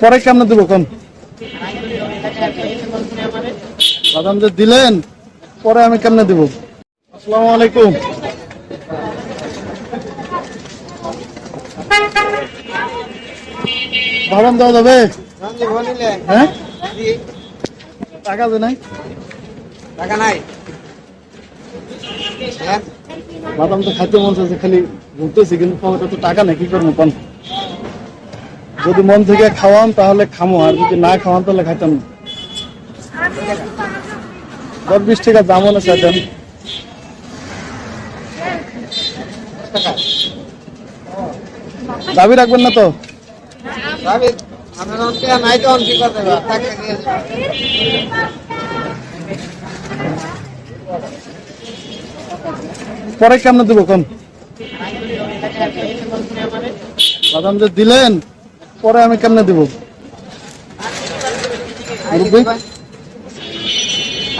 পরে কেমন দেবো কম বাদাম যে দিলেন, পরে আমি কেমনে দেবো? আসসালামু আলাইকুম। বাদাম দেওয়া যাবে? হ্যাঁ? টাকা নাই টাকা নাই? বাদাম তো খাইতে মন চাচ্ছে খালি ঘুরতেছি কিন্তু তো টাকা নেই, কি করব কোন? যদি মন থেকে খাওয়ান তাহলে খামো, আর যদি না খাওয়ান তাহলে খাইতাম। না দশ বিশ টাকা দাম হলে স্যার দেন টাকা দাবি রাখবেন না তো? নাই তো অঙ্কি করতে পরে কেমন দেবো কম বাদাম যে দিলেন, পরে আমি কেমনে দেবো?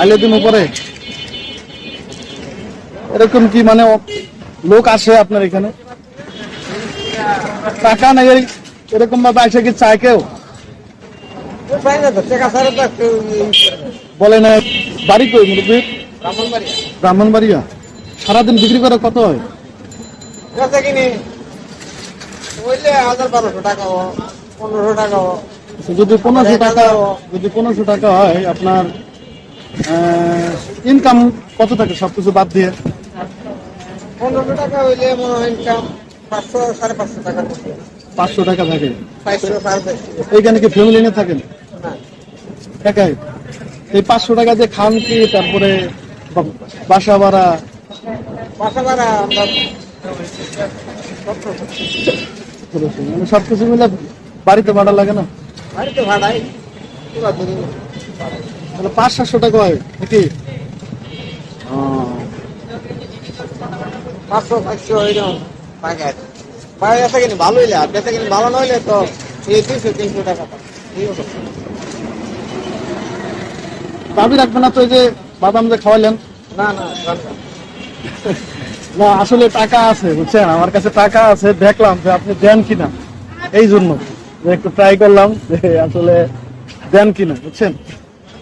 আইলে দিন পরে। এরকম কি মানে লোক আসে আপনার এখানে? টাকা নাই এরকম ভাবে আসে কি চায় কেউ। বলে না, বাড়ি কই মুরব্বী? ব্রাহ্মণবাড়িয়া। সারাদিন বিক্রি করে কত হয়? টাকা টাকা যদি পনেরোশো টাকা যদি পনেরোশো টাকা হয় আপনার ইনকাম কত থাকে? সবকিছু বাদ দিয়ে। পনেরোশো টাকা হইলে ইনকাম পাঁচশো সাড়ে পাঁচশো মতো। পাঁচশো টাকা থাকে? এইখানে কি ফ্যামিলি নিয়ে থাকেন? একাই? এই পাঁচশো টাকা দিয়ে খান কি তারপরে বাসা ভাড়া মানে সবকিছু মিলে বাড়িতে ভাড়া লাগে না? বাড়িতে ভাড়াই। তাহলে পাঁচ সাতশো টাকা হয় নাকি? পাঁচশো পাঁচশো এরকম। পাকে আছে পায়ে বেচা কিনি? ভালো হইলে আর বেচা কিনি ভালো না হইলে তো এই দুইশো তিনশো টাকা। দাবি রাখবে না তো এই যে বাদাম যে খাওয়ালেন না না। না আসলে টাকা আছে বুঝছেন? আমার কাছে টাকা আছে দেখলাম যে আপনি দেন কিনা। এই জন্য যে একটু ট্রাই করলাম যে আসলে দেন কিনা বুঝছেন?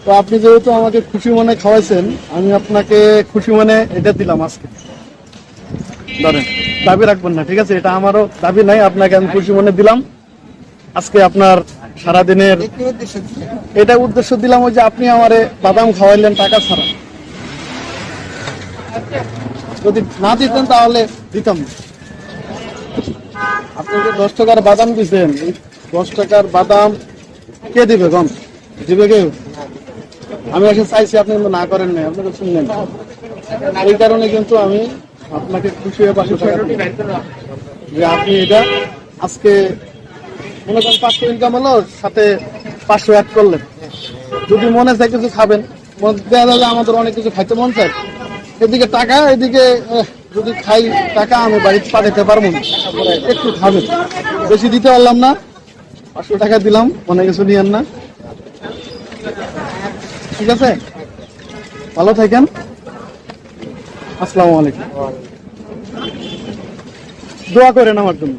তো আপনি যেহেতু আমাকে খুশি মনে খাওয়াইছেন আমি আপনাকে খুশি মনে এটা দিলাম আজকে। ধরেন দাবি রাখবেন না ঠিক আছে? এটা আমারও দাবি নাই আপনাকে আমি খুশি মনে দিলাম। আজকে আপনার সারাদিনের? এটা উদ্দেশ্য দিলাম ওই যে আপনি আমারে বাদাম খাওয়াইলেন টাকা ছাড়া। যদি না দিতেন তাহলে দিতাম। না। আপনি যে দশ টাকার বাদাম দিচ্ছেন দশ টাকার বাদাম কে দিবে, কম? দিবে কেউ? আমি এসে চাইছি আপনি না করেন নাই আপনাকে শুনলেন। এই কারণে কিন্তু আমি আপনাকে খুশি হয়ে টাকা যে আপনি এটা আজকে মনে করেন পাঁচশো ইনকাম হলো, সাথে পাঁচশো অ্যাড করলেন। যদি মনে চায় কিছু খাবেন, মন- দেখা যাবে আমাদের অনেক কিছু খাইতে মন চায়। এদিকে টাকা, এদিকে যদি খাই টাকা আমি বাড়িতে পাঠাতে পারব না। একটু খাবে বেশি দিতে পারলাম না। পাঁচশো টাকা দিলাম, অনেক কিছু নিয়েন না। ঠিক আছে? ভালো থাকেন। আসসালামু আলাইকুম। দোয়া করেন আমার জন্য।